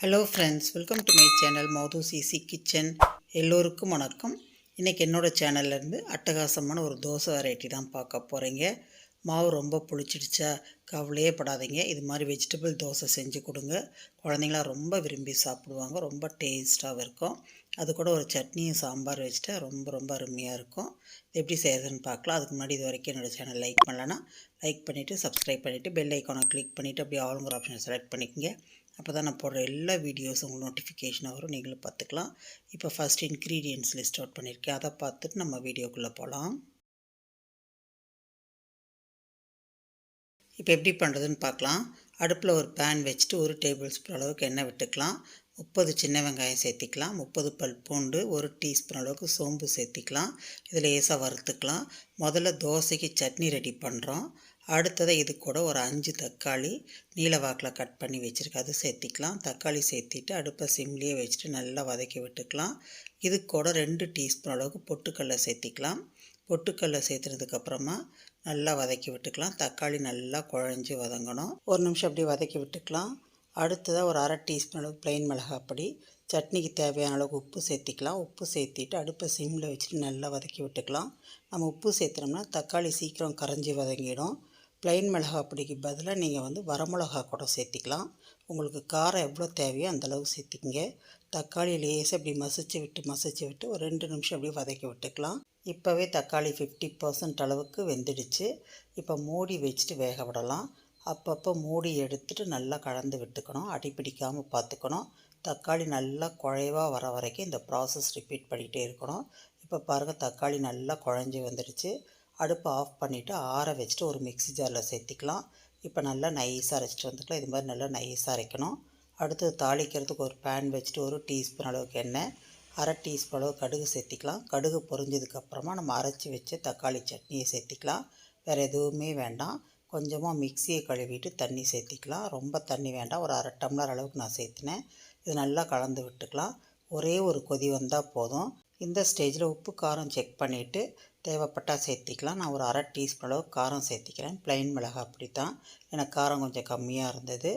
Hello friends welcome to my channel மௌது CC kitchen எல்லோருக்கும் வணக்கம். இன்றைக்கி என்னோடய சேனல்லேருந்து அட்டகாசமான ஒரு தோசை வெரைட்டி தான் பார்க்க போகிறீங்க மாவு ரொம்ப புளிச்சிடுச்சா? கவலையே படாதீங்க. இது மாதிரி வெஜிடபிள் தோசை செஞ்சு கொடுங்க. குழந்தைங்களாம் ரொம்ப விரும்பி சாப்பிடுவாங்க. ரொம்ப டேஸ்ட்டாகவும் இருக்கும். அது கூட ஒரு சட்னியும் சாம்பார் வச்சுட்டா ரொம்ப ரொம்ப அருமையாக இருக்கும். எப்படி செய்யறதுன்னு பார்க்கலாம். அதுக்கு முன்னாடி இது வரைக்கும் என்னோடய சேனல் லைக் பண்ணலன்னா லைக் பண்ணிவிட்டு சப்ஸ்கிரைப் பண்ணிவிட்டு பெல் ஐக்கானை கிளிக் பண்ணிவிட்டு அப்படியே ஆளுங்கிற ஆப்ஷனை செலக்ட் பண்ணிக்கோங்க. அப்போ தான் நான் போடுற எல்லா வீடியோஸும் உங்களுக்கு நோட்டிஃபிகேஷனாக வரும். நீங்களும் பார்த்துக்கலாம். இப்போ ஃபஸ்ட் இன்க்ரீடியன்ட்ஸ் லிஸ்ட் அவுட் பண்ணியிருக்கேன். அதை பார்த்துட்டு நம்ம வீடியோக்குள்ளே போகலாம். இப்போ எப்படி பண்ணுறதுன்னு பார்க்கலாம். அடுப்பில் ஒரு பேன் வச்சுட்டு ஒரு டேபிள் ஸ்பூன் அளவுக்கு எண்ணெய் விட்டுக்கலாம். முப்பது சின்ன வெங்காயம் சேர்த்திக்கலாம். முப்பது பல் பூண்டு ஒரு டீஸ்பூன் அளவுக்கு சோம்பு சேர்த்திக்கலாம். இதில் லேசாக வறுத்துக்கலாம். முதல்ல தோசைக்கு சட்னி ரெடி பண்ணுறோம். அடுத்ததை இது கூட ஒரு அஞ்சு தக்காளி நீல வாக்கில் கட் பண்ணி வச்சுருக்கு அது சேர்த்திக்கலாம். தக்காளி சேர்த்திட்டு அடுப்பை சிம்லேயே வச்சுட்டு நல்லா வதக்கி விட்டுக்கலாம். இது கூட ரெண்டு டீஸ்பூன் அளவுக்கு பொட்டுக்கடலை சேர்த்திக்கலாம். பொட்டுக்கடலை சேர்த்துனதுக்கப்புறமா நல்லா வதக்கி விட்டுக்கலாம். தக்காளி நல்லா குழஞ்சி வதங்கணும். ஒரு நிமிஷம் அப்படியே வதக்கி விட்டுக்கலாம். அடுத்ததாக ஒரு அரை டீஸ்பூன் அளவுக்கு ப்ளைன் மிளகாப்பொடி சட்னிக்கு தேவையான அளவுக்கு உப்பு சேர்த்திக்கலாம். உப்பு சேர்த்திட்டு அடுப்பை சிம்மில் வச்சுட்டு நல்லா வதக்கி விட்டுக்கலாம். நம்ம உப்பு சேர்த்துனோம்னா தக்காளி சீக்கிரம் கரைஞ்சி வதங்கிடும். ப்ளைன் மிளகா பொடிக்கு பதிலாக நீங்கள் வந்து வரமிளகா கூட சேர்த்திக்கலாம். உங்களுக்கு காரம் எவ்வளோ தேவையோ அந்தளவு சேர்த்திக்கிங்க. தக்காளி லேசாக இப்படி மசிச்சு விட்டு மசிச்சு விட்டு ஒரு ரெண்டு நிமிஷம் அப்படியே வதக்கி விட்டுக்கலாம். இப்போவே தக்காளி ஃபிஃப்டி பர்சன்ட் அளவுக்கு வெந்துடுச்சு. இப்போ மூடி வச்சுட்டு வேக விடலாம். அப்பப்போ மூடி எடுத்துகிட்டு நல்லா கலந்து விட்டுக்கணும். அடி பிடிக்காமல் பார்த்துக்கணும். தக்காளி நல்லா குழைவாக வர வரைக்கும் இந்த ப்ராசஸ் ரிப்பீட் பண்ணிகிட்டே இருக்கணும். இப்போ பாருங்கள் தக்காளி நல்லா குழஞ்சி வந்துடுச்சு. அடுப்பை ஆஃப் பண்ணிவிட்டு ஆற வச்சுட்டு ஒரு மிக்ஸி ஜாரில் சேர்த்திக்கலாம். இப்போ நல்லா நைஸாக அரைச்சிட்டு வந்துக்கலாம். இது மாதிரி நல்லா நைஸாக அரைக்கணும். அடுத்து தாளிக்கிறதுக்கு ஒரு பேன் வச்சுட்டு ஒரு டீஸ்பூன் அளவுக்கு எண்ணெய் அரை டீஸ்பூன் அளவு கடுகு சேர்த்திக்கலாம். கடுகு பொரிஞ்சதுக்கப்புறமா நம்ம அரைச்சி வச்சு தக்காளி சட்னியை சேர்த்திக்கலாம். வேறு எதுவுமே வேண்டாம். கொஞ்சமாக மிக்சியை கழுவிட்டு தண்ணி சேர்த்திக்கலாம். ரொம்ப தண்ணி வேண்டாம். ஒரு அரை டம்ளர் அளவுக்கு நான் சேர்த்தினேன். இது நல்லா கலந்து விட்டுக்கலாம். ஒரே ஒரு கொதி வந்தால் போதும். இந்த ஸ்டேஜில் உப்பு காரம் செக் பண்ணிவிட்டு தேவைப்பட்டால் சேர்த்திக்கலாம். நான் ஒரு அரை டீஸ்பூன் அளவு காரம் சேர்த்திக்கிறேன். ப்ளைன் மிளகா அப்படி தான் எனக்கு காரம் கொஞ்சம் கம்மியாக இருந்தது.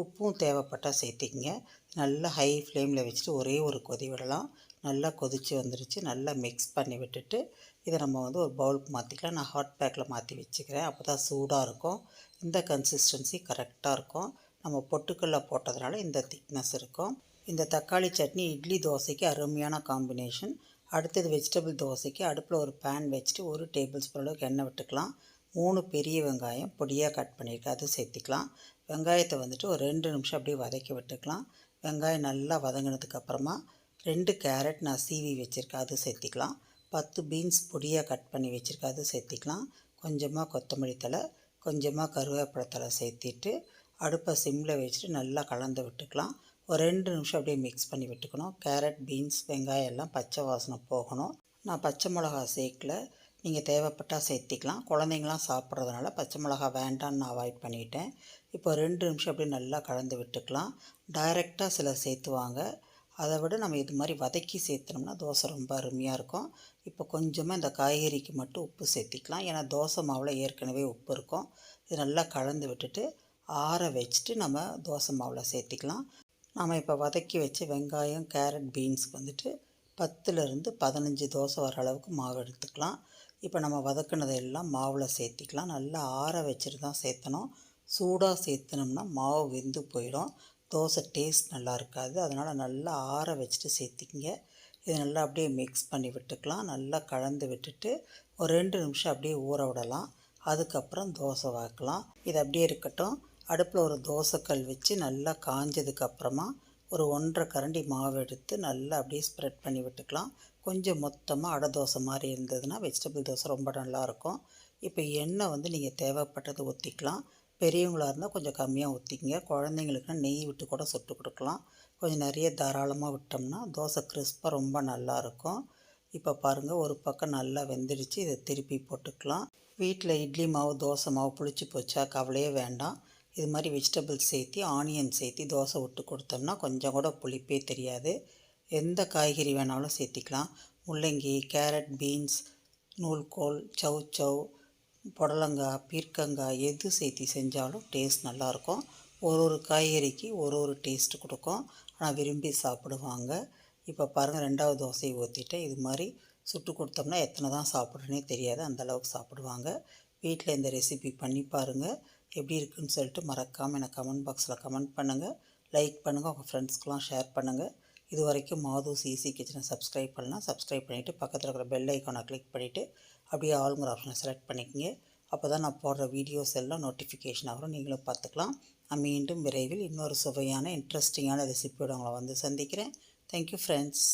உப்பும் தேவைப்பட்டால் சேர்த்திக்கிங்க. நல்லா ஹை ஃப்ளேமில் வச்சுட்டு ஒரே ஒரு கொதி விடலாம். நல்லா கொதித்து வந்துருச்சு. நல்லா மிக்ஸ் பண்ணி விட்டுட்டு இதை நம்ம வந்து ஒரு பவுலுக்கு மாற்றிக்கலாம் நான் ஹாட் பேக்கில் மாற்றி வச்சுக்கிறேன். அப்போ தான் சூடாக இருக்கும். இந்த கன்சிஸ்டன்சி கரெக்டாக இருக்கும். நம்ம பொட்டுக்கல்ல போட்டதுனால இந்த திக்னஸ் இருக்கும். இந்த தக்காளி சட்னி இட்லி தோசைக்கு அருமையான காம்பினேஷன் அடுத்தது வெஜிடபிள் தோசைக்கு அடுப்பில் ஒரு பேன் வச்சுட்டு ஒரு டேபிள் ஸ்பூன் அளவுக்கு எண்ணெய் விட்டுக்கலாம். மூணு பெரிய வெங்காயம் பொடியாக கட் பண்ணியிருக்கேன் அதுவும் சேர்த்திக்கலாம். வெங்காயத்தை வந்துட்டு ஒரு ரெண்டு நிமிஷம் அப்படியே வதக்கி விட்டுக்கலாம். வெங்காயம் நல்லா வதங்கினதுக்கப்புறமா ரெண்டு கேரட் நான் சீவி வச்சுருக்கேன் அது சேர்த்திக்கலாம். பத்து பீன்ஸ் பொடியாக கட் பண்ணி வச்சுருக்கேன் அது சேர்த்திக்கலாம். கொஞ்சமாக கொத்தமல்லி தலை கொஞ்சமாக கருவேப்பிலை தலை சேர்த்திட்டு அடுப்பை சிம்மில் வச்சுட்டு நல்லா கலந்து விட்டுக்கலாம். ஒரு ரெண்டு நிமிஷம் அப்படியே மிக்ஸ் பண்ணி விட்டுக்கணும். கேரட் பீன்ஸ் வெங்காயம் எல்லாம் பச்சை வாசனை போகணும். நான் பச்சை மிளகா சேர்க்கல. நீங்கள் தேவைப்பட்டால் சேர்த்திக்கலாம். குழந்தைங்களாம் சாப்பிட்றதுனால பச்சை மிளகா வேண்டான்னு நான் அவாய்ட் பண்ணிட்டேன். இப்போ ரெண்டு நிமிஷம் அப்படியே நல்லா கலந்து விட்டுக்கலாம். டைரெக்டாக சிலர் சேர்த்துவாங்க. அதை விட நம்ம இது மாதிரி வதக்கி சேர்த்துனோம்னா தோசை ரொம்ப அருமையாக இருக்கும். இப்போ கொஞ்சமாக இந்த காய்கறிக்கு மட்டும் உப்பு சேர்த்திக்கலாம். ஏன்னா தோசை மாவில் ஏற்கனவே உப்பு இருக்கும். இது நல்லா கலந்து விட்டுட்டு ஆற வச்சுட்டு நம்ம தோசை மாவில் சேர்த்திக்கலாம். நாம் இப்போ வதக்கி வச்ச வெங்காயம் கேரட் பீன்ஸ்க்கு வந்துட்டு பத்துலேருந்து பதினஞ்சு தோசை வர அளவுக்கு மாவு எடுத்துக்கலாம். இப்போ நம்ம வதக்குனதை எல்லாம் மாவில் சேர்த்திக்கலாம். நல்லா ஆற வச்சுட்டு தான் சேர்த்தணும். சூடாக சேர்த்துனோம்னா மாவு வெந்து போயிடும். தோசை டேஸ்ட் நல்லா இருக்காது. அதனால் நல்லா ஆற வச்சுட்டு சேர்த்திக்கிங்க. இது நல்லா அப்படியே மிக்ஸ் பண்ணி விட்டுக்கலாம். நல்லா கலந்து விட்டுட்டு ஒரு ரெண்டு நிமிஷம் அப்படியே ஊற விடலாம். அதுக்கப்புறம் தோசை வாக்கலாம். இது அப்படியே இருக்கட்டும். அடுப்பில் ஒரு தோசைக்கல் வச்சு நல்லா காஞ்சதுக்கப்புறமா ஒரு ஒன்றரை கரண்டி மாவு எடுத்து நல்லா அப்படியே ஸ்ப்ரெட் பண்ணி விட்டுக்கலாம். கொஞ்சம் மொத்தமாக அடை தோசை மாதிரி இருந்ததுன்னா வெஜிடபிள் தோசை ரொம்ப நல்லாயிருக்கும். இப்போ எண்ணெய் வந்து நீங்கள் தேவைப்பட்டது ஊற்றிக்கலாம் பெரியவங்களாக இருந்தால் கொஞ்சம் கம்மியாக ஊற்றிக்கிங்க குழந்தைங்களுக்குனா நெய் விட்டு கூட சுட்டு கொடுக்கலாம். கொஞ்சம் நிறைய தாராளமாக விட்டோம்னா தோசை கிறிஸ்பாக ரொம்ப நல்லாயிருக்கும். இப்போ பாருங்கள் ஒரு பக்கம் நல்லா வெந்துடுச்சு. இதை திருப்பி போட்டுக்கலாம். வீட்டில் இட்லி மாவு தோசை மாவு புளிச்சு போச்சா கவலையே வேண்டாம். இது மாதிரி வெஜிடபிள்ஸ் சேர்த்தி ஆனியன் சேர்த்தி தோசை விட்டு கொடுத்தோம்னா கொஞ்சம் கூட புளிப்பே தெரியாது. எந்த காய்கறி வேணாலும் சேர்த்திக்கலாம். முள்ளங்கி கேரட் பீன்ஸ் நூல்கோல் சவ் சவ் புடலங்காய் பீர்க்கங்காய் எது சேர்த்தி செஞ்சாலும் டேஸ்ட் நல்லாயிருக்கும். ஒரு ஒரு காய்கறிக்கு ஒரு ஒரு டேஸ்ட் கொடுக்கும். ஆனால் விரும்பி சாப்பிடுவாங்க. இப்போ பாருங்கள் ரெண்டாவது தோசையை ஊற்றிட்டேன் இது மாதிரி சுட்டு கொடுத்தோம்னா எத்தனை தான் சாப்பிட்றேனே தெரியாது. அந்த அளவுக்கு சாப்பிடுவாங்க. வீட்டில் இந்த ரெசிபி பண்ணி பாருங்கள் எப்படி இருக்குன்னு சொல்லிட்டு மறக்காமல் எனக்கு கமெண்ட் பாக்ஸில் கமெண்ட் பண்ணுங்கள் லைக் பண்ணுங்கள் உங்கள் ஃப்ரெண்ட்ஸ்க்கெலாம் ஷேர் பண்ணுங்கள் இது வரைக்கும் மாது சிசி கிச்சனை சப்ஸ்கிரைப் பண்ணலாம் சப்ஸ்கிரைப் பண்ணிவிட்டு பக்கத்தில் இருக்கிற பெல் ஐக்கானை கிளிக் பண்ணிவிட்டு அப்படியே ஆளுங்கிற ஆப்ஷனை செலக்ட் பண்ணிக்கங்க. அப்போ தான் நான் போடுற வீடியோஸ் எல்லாம் நோட்டிஃபிகேஷன் ஆகும் நீங்களும் பார்த்துக்கலாம். நான் மீண்டும் விரைவில் இன்னொரு சுவையான இன்ட்ரெஸ்டிங்கான ரெசிபியோட உங்களை வந்து சந்திக்கிறேன். Thank you friends